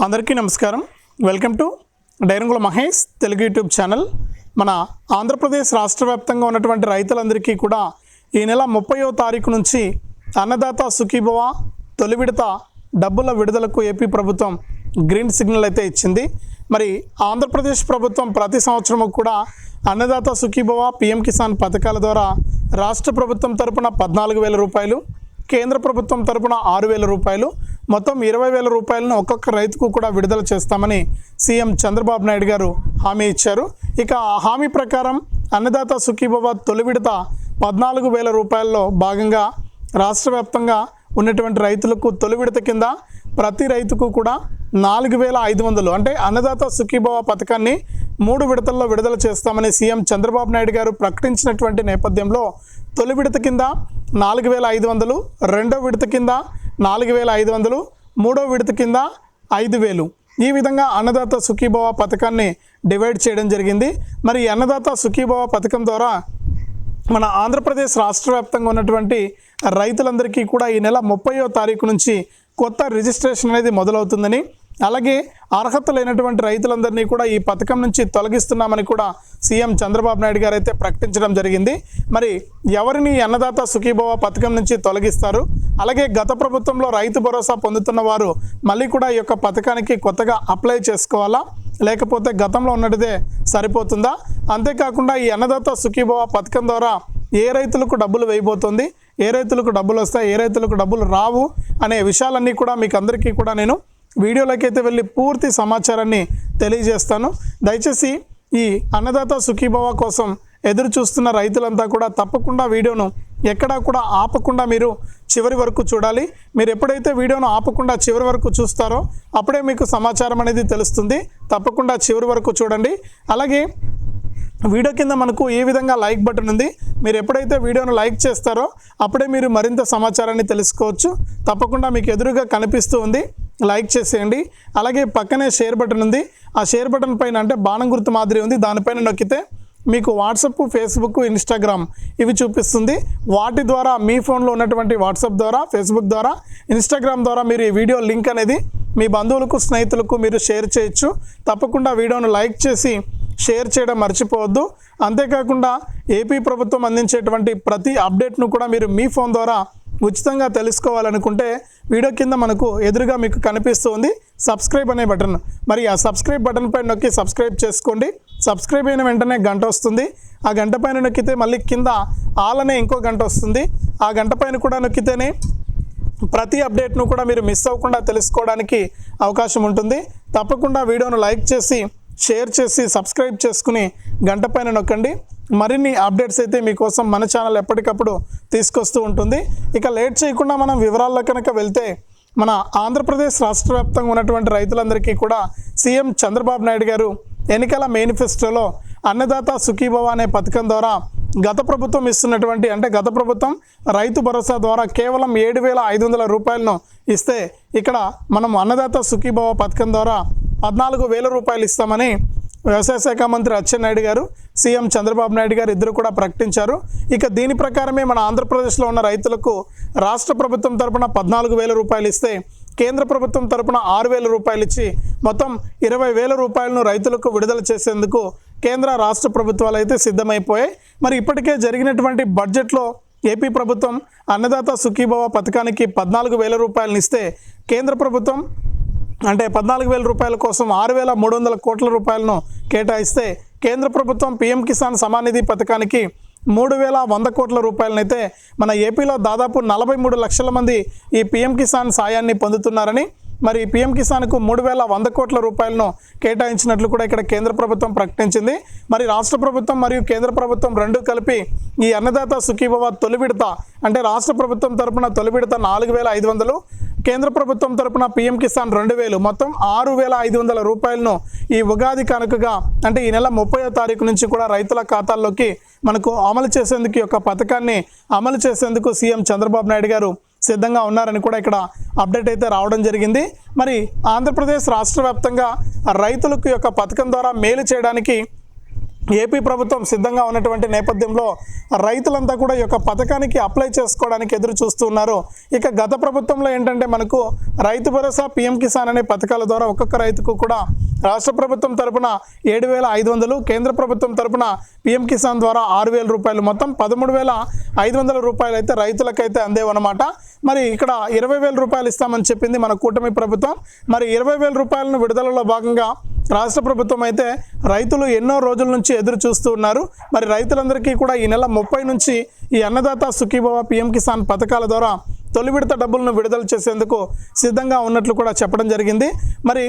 అందరికీ నమస్కారం. Welcome to డైరంగుల మహేష్ తెలుగు యూట్యూబ్ ఛానల్. మన ఆంధ్రప్రదేశ్ రాష్ట్ర వ్యాప్తంగా ఉన్నటువంటి రైతులందరికీ కూడా ఈ నెల ముప్పయో తారీఖు నుంచి అన్నదాత సుఖీభవ తొలి విడత డబ్బుల విడుదలకు ఏపీ ప్రభుత్వం గ్రీన్ సిగ్నల్ అయితే ఇచ్చింది. మరి ఆంధ్రప్రదేశ్ ప్రభుత్వం ప్రతి సంవత్సరము కూడా అన్నదాత సుఖీభవ పిఎం కిసాన్ పథకాల ద్వారా రాష్ట్ర ప్రభుత్వం తరపున పద్నాలుగు వేల రూపాయలు కేంద్ర ప్రభుత్వం తరపున ఆరు వేల రూపాయలు మొత్తం ఇరవై వేల రూపాయలను ఒక్కొక్క రైతుకు కూడా విడుదల చేస్తామని సీఎం చంద్రబాబు నాయుడు గారు హామీ ఇచ్చారు. ఇక ఆ హామీ ప్రకారం అన్నదాత సుఖీభవ తొలి విడత పద్నాలుగు వేల రూపాయల్లో భాగంగా రాష్ట్ర వ్యాప్తంగా ఉన్నటువంటి రైతులకు తొలి విడత కింద ప్రతి రైతుకు కూడా నాలుగు వేల ఐదు వందలు అంటే అన్నదాత సుఖీభవ పథకాన్ని మూడు విడతల్లో విడుదల చేస్తామని సీఎం చంద్రబాబు నాయుడు గారు ప్రకటించినటువంటి నేపథ్యంలో తొలి విడత కింద నాలుగు వేల ఐదు వందలు రెండో విడత కింద నాలుగు వేల ఐదు వందలు మూడో విడత కింద ఐదు వేలు. ఈ విధంగా అన్నదాత సుఖీభవ పథకాన్ని డివైడ్ చేయడం జరిగింది. మరి అన్నదాత సుఖీభవ పథకం ద్వారా మన ఆంధ్రప్రదేశ్ రాష్ట్ర వ్యాప్తంగా ఉన్నటువంటి రైతులందరికీ కూడా ఈ నెల ముప్పయో తారీఖు నుంచి కొత్త రిజిస్ట్రేషన్ అనేది మొదలవుతుందని అలాగే అర్హత లేనటువంటి రైతులందరినీ కూడా ఈ పథకం నుంచి తొలగిస్తున్నామని కూడా సీఎం చంద్రబాబు నాయుడు గారు అయితే ప్రకటించడం జరిగింది. మరి ఎవరిని అన్నదాత సుఖీభవ పథకం నుంచి తొలగిస్తారు? అలాగే గత ప్రభుత్వంలో రైతు భరోసా పొందుతున్న వారు మళ్ళీ కూడా ఈ యొక్క పథకానికి కొత్తగా అప్లై చేసుకోవాలా? లేకపోతే గతంలో ఉన్నటిదే సరిపోతుందా? అంతేకాకుండా ఈ అన్నదాత సుఖీభవ పథకం ద్వారా ఏ రైతులకు డబ్బులు వేయబోతుంది? ఏ రైతులకు డబ్బులు వస్తాయి? ఏ రైతులకు డబ్బులు రావు? అనే విషయాలన్నీ కూడా మీకు అందరికీ కూడా నేను వీడియోలోకి అయితే వెళ్ళి పూర్తి సమాచారాన్ని తెలియజేస్తాను. దయచేసి ఈ అన్నదాత సుఖీభవ కోసం ఎదురు చూస్తున్న రైతులంతా కూడా తప్పకుండా వీడియోను ఎక్కడా కూడా ఆపకుండా మీరు చివరి వరకు చూడాలి. మీరు ఎప్పుడైతే వీడియోను ఆపకుండా చివరి వరకు చూస్తారో అప్పుడే మీకు సమాచారం అనేది తెలుస్తుంది. తప్పకుండా చివరి వరకు చూడండి. అలాగే వీడియో కింద మనకు ఏ విధంగా లైక్ బటన్ ఉంది మీరు ఎప్పుడైతే వీడియోను లైక్ చేస్తారో అప్పుడే మీరు మరింత సమాచారాన్ని తెలుసుకోవచ్చు. తప్పకుండా మీకు ఎదురుగా కనిపిస్తూ ఉంది లైక్ చేసేయండి. అలాగే పక్కనే షేర్ బటన్ ఉంది. ఆ షేర్ బటన్ పైన అంటే బాణం గుర్తు మాదిరి ఉంది. దానిపైన నొక్కితే మీకు వాట్సప్ ఫేస్బుక్ ఇన్స్టాగ్రామ్ ఇవి చూపిస్తుంది. వాటి ద్వారా మీ ఫోన్లో ఉన్నటువంటి వాట్సాప్ ద్వారా ఫేస్బుక్ ద్వారా ఇన్స్టాగ్రామ్ ద్వారా మీరు ఈ వీడియో లింక్ అనేది మీ బంధువులకు స్నేహితులకు మీరు షేర్ చేయొచ్చు. తప్పకుండా వీడియోను లైక్ చేసి షేర్ చేయడం మర్చిపోవద్దు. అంతేకాకుండా ఏపీ ప్రభుత్వం అందించేటువంటి ప్రతి అప్డేట్ను కూడా మీరు మీ ఫోన్ ద్వారా ఉచితంగా తెలుసుకోవాలనుకుంటే వీడియో కింద మనకు ఎదురుగా మీకు కనిపిస్తుంది సబ్స్క్రైబ్ అనే బటన్. మరి ఆ సబ్స్క్రైబ్ బటన్ పైన నొక్కి సబ్స్క్రైబ్ చేసుకోండి. సబ్స్క్రైబ్ అయిన వెంటనే గంట వస్తుంది. ఆ గంట పైన నొక్కితే మళ్ళీ కింద ఆల్ అనే ఇంకో గంట వస్తుంది. ఆ గంట పైన కూడా నొక్కితేనే ప్రతి అప్డేట్ను కూడా మీరు మిస్ అవ్వకుండా తెలుసుకోవడానికి అవకాశం ఉంటుంది. తప్పకుండా వీడియోను లైక్ చేసి షేర్ చేసి సబ్స్క్రైబ్ చేసుకుని గంట పైన నొక్కండి. మరిన్ని అప్డేట్స్ అయితే మీకోసం మన ఛానల్ ఎప్పటికప్పుడు తీసుకొస్తూ ఉంటుంది. ఇక లేట్ చేయకుండా మనం వివరాల్లో కనుక వెళ్తే మన ఆంధ్రప్రదేశ్ రాష్ట్ర వ్యాప్తంగా ఉన్నటువంటి రైతులందరికీ కూడా సీఎం చంద్రబాబు నాయుడు గారు ఎన్నికల మేనిఫెస్టోలో అన్నదాత సుఖీభవ అనే పథకం ద్వారా గత ప్రభుత్వం ఇస్తున్నటువంటి అంటే గత ప్రభుత్వం రైతు భరోసా ద్వారా కేవలం ఏడు వేల ఐదు వందల రూపాయలను ఇస్తే ఇక్కడ మనం అన్నదాత సుఖీభవ పథకం ద్వారా పద్నాలుగు వేల రూపాయలు ఇస్తామని వ్యవసాయ శాఖ మంత్రి అచ్చెన్నాయుడు గారు సీఎం చంద్రబాబు నాయుడు గారు ఇద్దరు కూడా ప్రకటించారు. ఇక దీని ప్రకారమే మన ఆంధ్రప్రదేశ్లో ఉన్న రైతులకు రాష్ట్ర ప్రభుత్వం తరపున పద్నాలుగు వేల రూపాయలు ఇస్తే కేంద్ర ప్రభుత్వం తరపున ఆరు వేల రూపాయలు ఇచ్చి మొత్తం ఇరవై వేల రూపాయలను రైతులకు విడుదల చేసేందుకు కేంద్ర రాష్ట్ర ప్రభుత్వాలు అయితే సిద్ధమైపోయాయి. మరి ఇప్పటికే జరిగినటువంటి బడ్జెట్లో ఏపీ ప్రభుత్వం అన్నదాత సుఖీభవ పథకానికి పద్నాలుగు వేల రూపాయలను ఇస్తే కేంద్ర ప్రభుత్వం అంటే పద్నాలుగు వేల రూపాయల కోసం ఆరు వేల మూడు వందల కోట్ల రూపాయలను కేటాయిస్తే కేంద్ర ప్రభుత్వం పీఎం కిసాన్ సమానిధి పథకానికి మూడు వేల వంద కోట్ల రూపాయలనైతే మన ఏపీలో దాదాపు నలభై మూడు లక్షల మంది ఈ పీఎం కిసాన్ సాయాన్ని పొందుతున్నారని మరి పీఎం కిసాన్కు మూడు వేల వంద కోట్ల రూపాయలను కేటాయించినట్లు కూడా ఇక్కడ కేంద్ర ప్రభుత్వం ప్రకటించింది. మరి రాష్ట్ర ప్రభుత్వం మరియు కేంద్ర ప్రభుత్వం రెండు కలిపి ఈ అన్నదాత సుఖీభవ తొలి విడత అంటే రాష్ట్ర ప్రభుత్వం తరపున తొలి విడత నాలుగు వేల ఐదు వందలు కేంద్ర ప్రభుత్వం తరపున పీఎం కిసాన్ రెండు వేలు మొత్తం ఆరు వేల ఐదు వందల రూపాయలను ఈ ఉగాది కానుకగా అంటే ఈ నెల ముప్పై తారీఖు నుంచి కూడా రైతుల ఖాతాల్లోకి మనకు అమలు చేసేందుకు ఈ యొక్క పథకాన్ని అమలు చేసేందుకు సీఎం చంద్రబాబు నాయుడు గారు సిద్ధంగా ఉన్నారని కూడా ఇక్కడ అప్డేట్ అయితే రావడం జరిగింది. మరి ఆంధ్రప్రదేశ్ రాష్ట్ర వ్యాప్తంగా రైతులకు యొక్క పథకం ద్వారా మేలు చేయడానికి ఏపీ ప్రభుత్వం సిద్ధంగా ఉన్నటువంటి నేపథ్యంలో రైతులంతా కూడా ఈ యొక్క పథకానికి అప్లై చేసుకోవడానికి ఎదురు చూస్తున్నారు. ఇక గత ప్రభుత్వంలో ఏంటంటే మనకు రైతు భరోసా పిఎం కిసాన్ అనే పథకాల ద్వారా ఒక్కొక్క రైతుకు కూడా రాష్ట్ర ప్రభుత్వం తరపున ఏడు వేల ఐదు వందలు కేంద్ర ప్రభుత్వం తరపున పిఎం కిసాన్ ద్వారా ఆరు వేల రూపాయలు మొత్తం పదమూడు వేల ఐదు వందల రూపాయలు అయితే రైతులకైతే అందేవన్నమాట. మరి ఇక్కడ ఇరవై వేల రూపాయలు ఇస్తామని చెప్పింది మన కూటమి ప్రభుత్వం. మరి ఇరవై వేల రూపాయలను విడుదలలో భాగంగా రాష్ట్ర ప్రభుత్వం అయితే రైతులు ఎన్నో రోజుల నుంచి ఎదురు చూస్తూ ఉన్నారు. మరి రైతులందరికీ కూడా ఈ నెల ముప్పై నుంచి ఈ అన్నదాత సుఖీభవ పిఎం కిసాన్ పథకాల ద్వారా తొలి విడత డబ్బులను విడుదల చేసేందుకు సిద్ధంగా ఉన్నట్లు కూడా చెప్పడం జరిగింది. మరి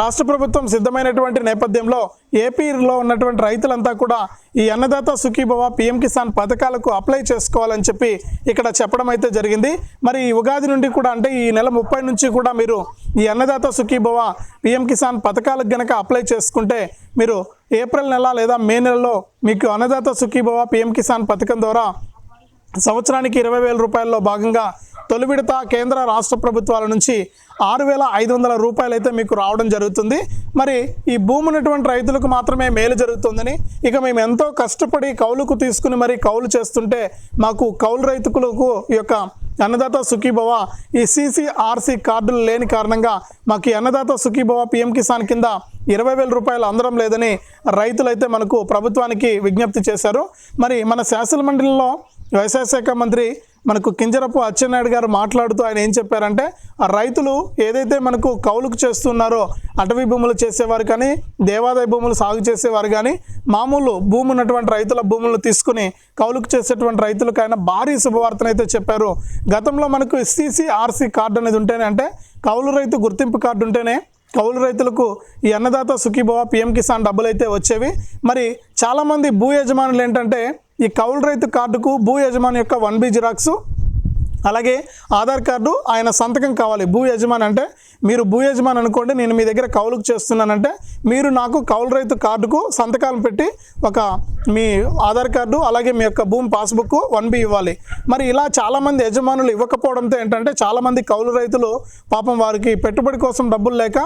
రాష్ట్ర ప్రభుత్వం సిద్ధమైనటువంటి నేపథ్యంలో ఏపీలో ఉన్నటువంటి రైతులంతా కూడా ఈ అన్నదాత సుఖీభవ పిఎం కిసాన్ పథకాలకు అప్లై చేసుకోవాలని చెప్పి ఇక్కడ చెప్పడం అయితే జరిగింది. మరి ఈ ఉగాది నుండి కూడా అంటే ఈ నెల ముప్పై నుంచి కూడా మీరు ఈ అన్నదాత సుఖీభవ పిఎం కిసాన్ పథకాలకు గనక అప్లై చేసుకుంటే మీరు ఏప్రిల్ నెల లేదా మే నెలలో మీకు అన్నదాత సుఖీభవ పిఎం కిసాన్ పథకం ద్వారా సంవత్సరానికి ఇరవై వేల రూపాయల్లో భాగంగా తొలి విడత కేంద్ర రాష్ట్ర ప్రభుత్వాల నుంచి ఆరు వేల ఐదు వందల రూపాయలు అయితే మీకు రావడం జరుగుతుంది. మరి ఈ భూమి ఉన్నటువంటి రైతులకు మాత్రమే మేలు జరుగుతుందని ఇక మేము ఎంతో కష్టపడి కౌలుకు తీసుకుని మరి కౌలు చేస్తుంటే మాకు కౌలు రైతులకు ఈ యొక్క అన్నదాత సుఖీభవ ఈ సీసీఆర్సీ కార్డులు లేని కారణంగా మాకు అన్నదాత సుఖీభవ పిఎం కిసాన్ కింద ఇరవై వేల రూపాయలు అందడం లేదని రైతులైతే మనకు ప్రభుత్వానికి విజ్ఞప్తి చేశారు. మరి మన శాసన మండలిలో వ్యవసాయ శాఖ మంత్రి మనకు కింజరపు అచ్చెన్నాయుడు గారు మాట్లాడుతూ ఆయన ఏం చెప్పారంటే ఆ రైతులు ఏదైతే మనకు కౌలుకు చేస్తున్నారో అటవీ భూములు చేసేవారు కానీ దేవాదాయ భూములు సాగు చేసేవారు కానీ మామూలు భూమి ఉన్నటువంటి రైతుల భూములను తీసుకుని కౌలుకు చేసేటువంటి రైతులకు ఆయన భారీ శుభవార్తను అయితే చెప్పారు. గతంలో మనకు సిసిఆర్సి కార్డు అనేది ఉంటేనే అంటే కౌలు రైతు గుర్తింపు కార్డు ఉంటేనే కౌలు రైతులకు ఈ అన్నదాత సుఖీభవ పిఎం కిసాన్ డబ్బులు అయితే వచ్చేవి. మరి చాలామంది భూ యజమానులు ఏంటంటే ఈ కౌలు రైతు కార్డుకు భూ యజమాని యొక్క వన్ బి జిరాక్సు అలాగే ఆధార్ కార్డు ఆయన సంతకం కావాలి. భూ యజమాని అంటే మీరు భూ యజమాని అనుకోండి నేను మీ దగ్గర కౌలుకు చేస్తున్నానంటే మీరు నాకు కౌలు రైతు కార్డుకు సంతకాలు పెట్టి ఒక మీ ఆధార్ కార్డు అలాగే మీ యొక్క భూమి పాస్బుక్ వన్ బి ఇవ్వాలి. మరి ఇలా చాలామంది యజమానులు ఇవ్వకపోవడంతో ఏంటంటే చాలామంది కౌలు రైతులు పాపం వారికి పెట్టుబడి కోసం డబ్బులు లేక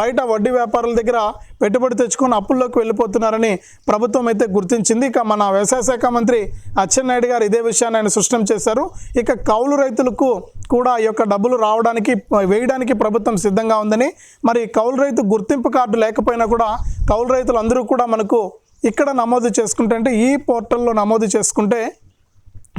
బయట వడ్డీ వ్యాపారుల దగ్గర పెట్టుబడి తెచ్చుకొని అప్పుల్లోకి వెళ్ళిపోతున్నారని ప్రభుత్వం అయితే గుర్తించింది. ఇక మన వ్యవసాయ శాఖ మంత్రి అచ్చెన్నాయుడు గారు ఇదే విషయాన్ని ఆయన సృష్టం చేశారు. ఇక కౌలు రైతులకు కూడా ఈ యొక్క డబ్బులు రావడానికి వేయడానికి ప్రభుత్వం సిద్ధంగా ఉందని మరి కౌలు రైతు గుర్తింపు కార్డు లేకపోయినా కూడా కౌలు రైతులు అందరూ కూడా మనకు ఇక్కడ నమోదు చేసుకుంటే అంటే ఈ పోర్టల్లో నమోదు చేసుకుంటే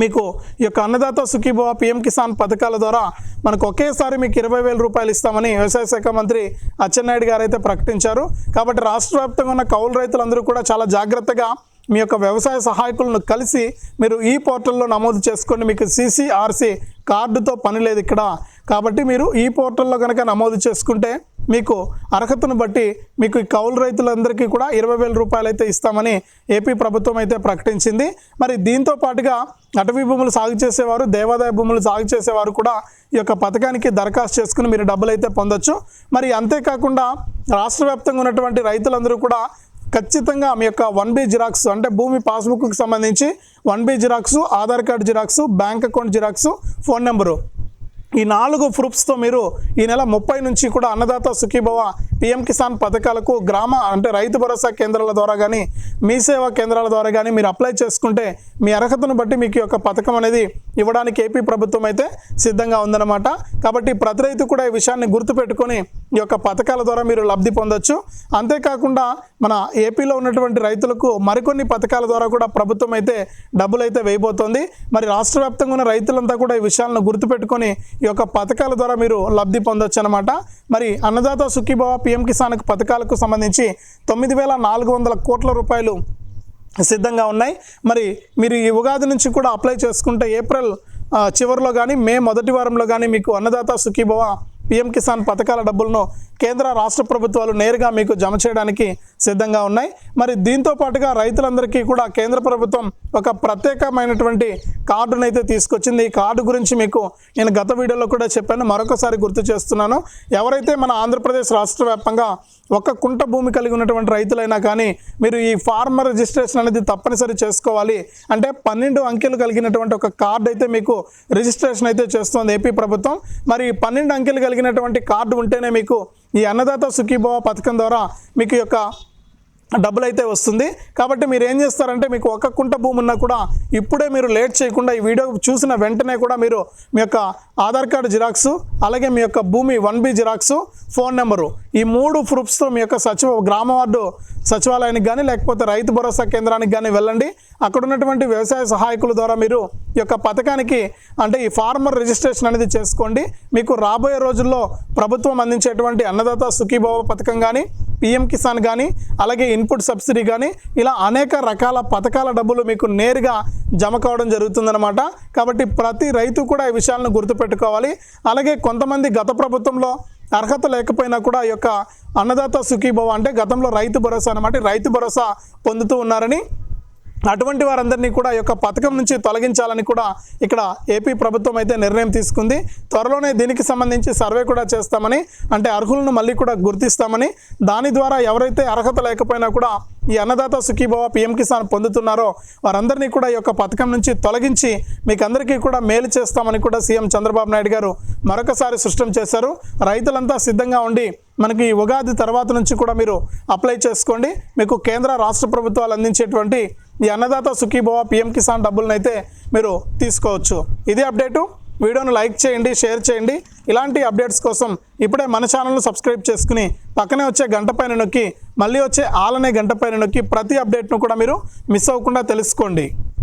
మీకు ఈ యొక్క అన్నదాత సుఖీభవ పిఎం కిసాన్ పథకాల ద్వారా మనకు ఒకేసారి మీకు ఇరవై వేల రూపాయలు ఇస్తామని వ్యవసాయ శాఖ మంత్రి అచ్చెన్నాయుడు గారు అయితే ప్రకటించారు. కాబట్టి రాష్ట్ర వ్యాప్తంగా ఉన్న కౌలు రైతులందరూ కూడా చాలా జాగ్రత్తగా మీ యొక్క వ్యవసాయ సహాయకులను కలిసి మీరు ఈ పోర్టల్లో నమోదు చేసుకోండి. మీకు సిసిఆర్సి కార్డుతో పని లేదు ఇక్కడ. కాబట్టి మీరు ఈ పోర్టల్లో కనుక నమోదు చేసుకుంటే మీకు అర్హతను బట్టి మీకు ఈ కౌలు రైతులందరికీ కూడా ఇరవై వేల రూపాయలు అయితే ఇస్తామని ఏపీ ప్రభుత్వం అయితే ప్రకటించింది. మరి దీంతో పాటుగా అటవీ భూములు సాగు చేసేవారు దేవాదాయ భూములు సాగు చేసేవారు కూడా ఈ యొక్క పథకానికి దరఖాస్తు చేసుకుని మీరు డబ్బులు అయితే పొందొచ్చు. మరి అంతేకాకుండా రాష్ట్ర వ్యాప్తంగా ఉన్నటువంటి రైతులందరూ కూడా ఖచ్చితంగా మీ యొక్క వన్ బి జిరాక్స్ అంటే భూమి పాస్బుక్కి సంబంధించి one B xerox Aadhaar card xerox bank account xerox phone number. ఈ నాలుగు ప్రూఫ్స్తో మీరు ఈ నెల ముప్పై నుంచి కూడా అన్నదాత సుఖీభవ పిఎం కిసాన్ పథకాలకు గ్రామ అంటే రైతు భరోసా కేంద్రాల ద్వారా కానీ మీ సేవా కేంద్రాల ద్వారా కానీ మీరు అప్లై చేసుకుంటే మీ అర్హతను బట్టి మీకు యొక్క పథకం అనేది ఇవ్వడానికి ఏపీ ప్రభుత్వం అయితే సిద్ధంగా ఉందన్నమాట. కాబట్టి ప్రతి రైతు కూడా ఈ విషయాన్ని గుర్తుపెట్టుకొని ఈ యొక్క పథకాల ద్వారా మీరు లబ్ధి పొందొచ్చు. అంతేకాకుండా మన ఏపీలో ఉన్నటువంటి రైతులకు మరికొన్ని పథకాల ద్వారా కూడా ప్రభుత్వం అయితే డబ్బులు అయితే వేయబోతోంది. మరి రాష్ట్ర వ్యాప్తంగా ఉన్న రైతులంతా కూడా ఈ విషయాలను గుర్తుపెట్టుకొని ఈ యొక్క పథకాల ద్వారా మీరు లబ్ధి పొందొచ్చు అనమాట మరి అన్నదాత సుఖీభవ పిఎం కిసాన్ పథకాలకు సంబంధించి తొమ్మిది వేల నాలుగు వందల కోట్ల రూపాయలు సిద్ధంగా ఉన్నాయి. మరి మీరు ఈ ఉగాది నుంచి కూడా అప్లై చేసుకుంటే ఏప్రిల్ చివరిలో కానీ మే మొదటి వారంలో కానీ మీకు అన్నదాత సుఖీభవ పీఎం కిసాన్ పథకాల డబ్బులను కేంద్ర రాష్ట్ర ప్రభుత్వాలు నేరుగా మీకు జమ చేయడానికి సిద్ధంగా ఉన్నాయి. మరి దీంతో పాటుగా రైతులందరికీ కూడా కేంద్ర ప్రభుత్వం ఒక ప్రత్యేకమైనటువంటి కార్డును అయితే తీసుకొచ్చింది. ఈ కార్డు గురించి మీకు నేను గత వీడియోలో కూడా చెప్పాను. మరొకసారి గుర్తు చేస్తున్నాను. ఎవరైతే మన ఆంధ్రప్రదేశ్ రాష్ట్ర వ్యాప్తంగా ఒక కుంట భూమి కలిగి ఉన్నటువంటి రైతులైనా కానీ మీరు ఈ ఫార్మర్ రిజిస్ట్రేషన్ అనేది తప్పనిసరి చేసుకోవాలి. అంటే పన్నెండు అంకెలు కలిగినటువంటి ఒక కార్డు అయితే మీకు రిజిస్ట్రేషన్ అయితే చేస్తుంది ఏపీ ప్రభుత్వం. మరి ఈ పన్నెండు అంకెలు కలిగినటువంటి కార్డు ఉంటేనే మీకు ఈ అన్నదాత సుఖీభవ పథకం ద్వారా మీకు యొక్క డబ్బులు అయితే వస్తుంది. కాబట్టి మీరు ఏం చేస్తారంటే మీకు ఒక కుంట భూమి ఉన్నా కూడా ఇప్పుడే మీరు లేట్ చేయకుండా ఈ వీడియో చూసిన వెంటనే కూడా మీరు మీ యొక్క ఆధార్ కార్డు జిరాక్స్ అలాగే మీ యొక్క భూమి one B xerox phone number ఈ మూడు ప్రూఫ్స్తో మీ యొక్క సచివ గ్రామ వార్డు సచివాలయానికి కానీ లేకపోతే రైతు భరోసా కేంద్రానికి కానీ వెళ్ళండి. అక్కడ ఉన్నటువంటి వ్యవసాయ సహాయకుల ద్వారా మీరు ఈ యొక్క పథకానికి అంటే ఈ ఫార్మర్ రిజిస్ట్రేషన్ అనేది చేసుకోండి. మీకు రాబోయే రోజుల్లో ప్రభుత్వం అందించేటువంటి అన్నదాత సుఖీభావ పథకం కానీ పిఎం కిసాన్ కానీ అలాగే ఇన్పుట్ సబ్సిడీ కానీ ఇలా అనేక రకాల పథకాల డబ్బులు మీకు నేరుగా జమ కావడం జరుగుతుందన్నమాట. కాబట్టి ప్రతి రైతు కూడా ఈ విషయాలను గుర్తుపెట్టుకోవాలి. అలాగే కొంతమంది గత ప్రభుత్వంలో అర్హత లేకపోయినా కూడా ఈ యొక్క అన్నదాత సుఖీభవ అంటే గతంలో రైతు భరోసా అనమాట రైతు భరోసా పొందుతూ ఉన్నారని అటువంటి వారందరినీ కూడా ఈ యొక్క పథకం నుంచి తొలగించాలని కూడా ఇక్కడ ఏపీ ప్రభుత్వం అయితే నిర్ణయం తీసుకుంది. త్వరలోనే దీనికి సంబంధించి సర్వే కూడా చేస్తామని అంటే అర్హులను మళ్ళీ కూడా గుర్తిస్తామని దాని ద్వారా ఎవరైతే అర్హత లేకపోయినా కూడా ఈ అన్నదాత సుఖీభవ పిఎం కిసాన్ పొందుతున్నారో వారందరినీ కూడా ఈ యొక్క పథకం నుంచి తొలగించి మీకు అందరికీ కూడా మేలు చేస్తామని కూడా సీఎం చంద్రబాబు నాయుడు గారు మరొకసారి స్పష్టం చేశారు. రైతులంతా సిద్ధంగా ఉండి మనకి ఉగాది తర్వాత నుంచి కూడా మీరు అప్లై చేసుకోండి. మీకు కేంద్ర రాష్ట్ర ప్రభుత్వాలు అందించేటువంటి ఈ అన్నదాత సుఖీభవ పిఎం కిసాన్ డబ్బులను అయితే మీరు తీసుకోవచ్చు. ఇదే అప్డేటు. వీడియోను లైక్ చేయండి షేర్ చేయండి. ఇలాంటి అప్డేట్స్ కోసం ఇప్పుడే మన ఛానల్ను సబ్స్క్రైబ్ చేసుకుని పక్కనే వచ్చే గంట పైన నొక్కి మళ్ళీ వచ్చే ఆలనే గంట పైన నొక్కి ప్రతి అప్డేట్ను కూడా మీరు మిస్ అవ్వకుండా తెలుసుకోండి.